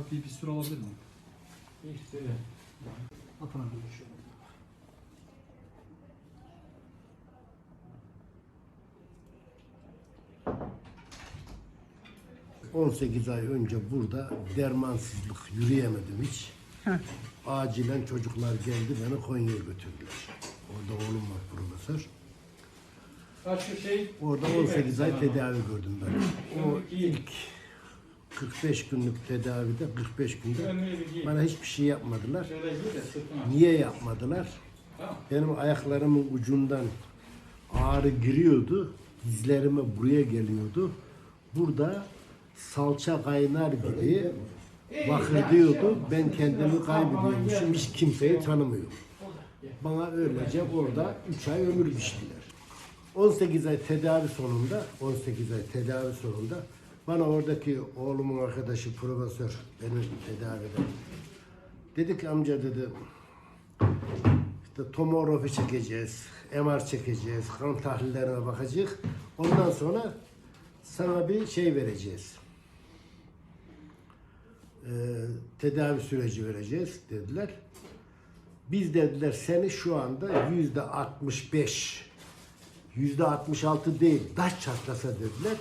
İksir olabilir mi? İşte Atın abi. Şu. 18 ay önce burada dermansızlık yürüyemedim hiç. Acilen çocuklar geldi beni Konya'ya götürdüler. Orada oğlum var profesör. kaç şey Orada 18 ay tedavi gördüm ben. O ilk 45 günlük tedavide 45 günde bana hiçbir şey yapmadılar. Niye yapmadılar? Tamam. Benim ayaklarımın ucundan ağrı giriyordu. Dizlerime buraya geliyordu. Burada salça kaynar gibi bakırdıyordu. Ben kendimi kaybediyormuşum. Hiç kimseyi tanımıyorum. Bana öylece orada 3 ay ömür biçtiler. 18 ay tedavi sonunda, 18 ay tedavi sonunda bana oradaki oğlumun arkadaşı profesör benim tedavide dedi ki amca dedi işte tomografi çekeceğiz, MR çekeceğiz, kan tahlillerine bakacağız. Ondan sonra sana bir şey vereceğiz. Ee, tedavi süreci vereceğiz dediler. Biz dediler seni şu anda yüzde 65, yüzde 66 değil, taş çatlasa dediler.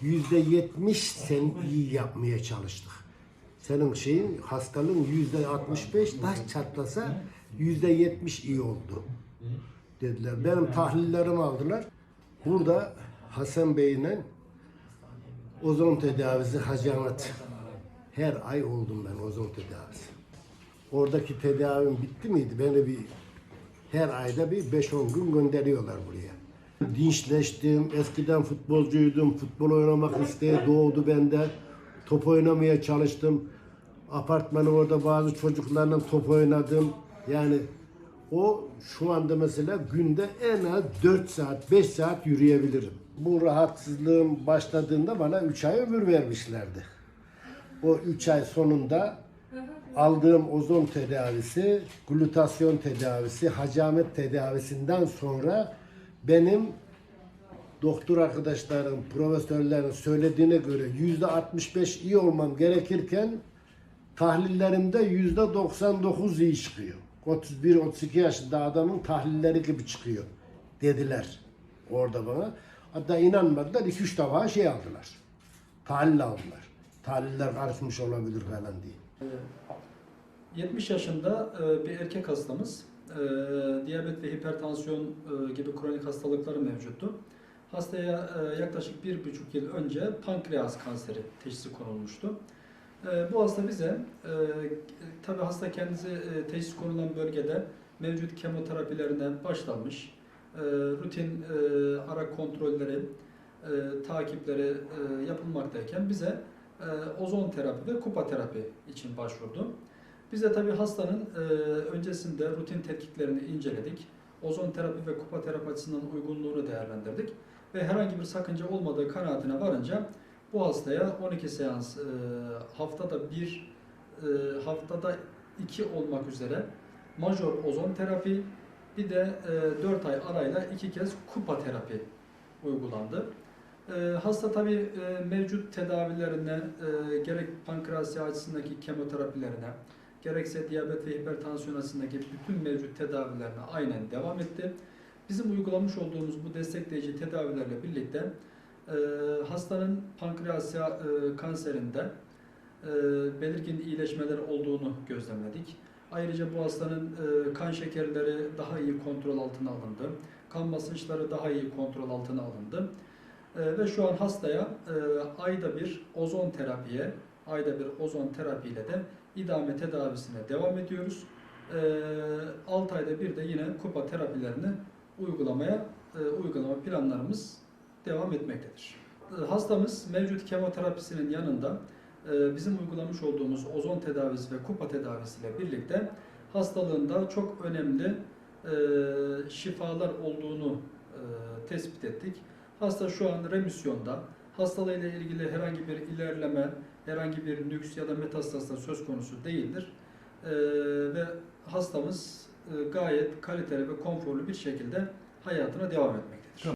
Yüzde 70 seni iyi yapmaya çalıştık. Senin şeyin hastalığın yüzde 65 taş çatlasa yüzde 70 iyi oldu dediler. Benim tahlillerimi aldılar. Burada Hasan Bey'le ozon tedavisi Hacı Her ay oldum ben ozon tedavisi. Oradaki tedavim bitti miydi? Beni bir her ayda bir 5-10 gün gönderiyorlar buraya. Dinçleştim. Eskiden futbolcuydum. Futbol oynamak isteği doğdu bende. Top oynamaya çalıştım. Apartmanı orada bazı çocuklarla top oynadım. Yani o şu anda mesela günde en az 4 saat, 5 saat yürüyebilirim. Bu rahatsızlığım başladığında bana 3 ay ömür vermişlerdi. O 3 ay sonunda aldığım ozon tedavisi, glutasyon tedavisi, hacamet tedavisinden sonra benim doktor arkadaşlarım, profesörlerin söylediğine göre yüzde 65 iyi olmam gerekirken tahlillerimde yüzde 99 iyi çıkıyor. 31-32 yaşında adamın tahlilleri gibi çıkıyor dediler orada bana. Hatta inanmadılar 2-3 defa şey aldılar. Tahlil aldılar. Tahliller karışmış olabilir falan diye. 70 yaşında e, bir erkek hastamız. E, Diyabet ve hipertansiyon e, gibi kronik hastalıkları mevcuttu. Hastaya e, yaklaşık bir buçuk yıl önce pankreas kanseri teşhisi konulmuştu. E, Bu hasta bize, e, tabi hasta kendisi e, teşhis konulan bölgede mevcut kemoterapilerine başlanmış. E, Rutin e, ara kontrolleri, e, takipleri e, yapılmaktayken bize e, ozon terapi ve kupa terapi için başvurdu. Biz de tabii hastanın e, öncesinde rutin tetkiklerini inceledik. Ozon terapi ve kupa terapi açısından uygunluğunu değerlendirdik. Ve herhangi bir sakınca olmadığı kanaatine varınca bu hastaya 12 seans e, haftada bir, e, haftada iki olmak üzere major ozon terapi bir de e, 4 ay arayla iki kez kupa terapi uygulandı. E, hasta tabi e, mevcut tedavilerine e, gerek pankreas açısındaki kemoterapilerine gerekse diyabet ve hipertansiyon açısındaki bütün mevcut tedavilerine aynen devam etti. Bizim uygulamış olduğumuz bu destekleyici tedavilerle birlikte e, hastanın pankreas e, kanserinde e, belirgin iyileşmeler olduğunu gözlemledik. Ayrıca bu hastanın e, kan şekerleri daha iyi kontrol altına alındı. Kan basınçları daha iyi kontrol altına alındı. E, ve şu an hastaya e, ayda bir ozon terapiye, ayda bir ozon terapiyle de idame tedavisine devam ediyoruz. E, 6 ayda bir de yine kupa terapilerini uygulamaya e, uygulama planlarımız devam etmektedir. E, Hastamız mevcut kemoterapisinin yanında e, bizim uygulamış olduğumuz ozon tedavisi ve kupa tedavisiyle birlikte hastalığında çok önemli e, şifalar olduğunu e, tespit ettik. Hasta şu an remisyonda. Hastalığıyla ilgili herhangi bir ilerleme, herhangi bir nüks ya da metastaz da söz konusu değildir. E, ve hastamız e, gayet kaliteli ve konforlu bir şekilde hayatına devam etmektedir.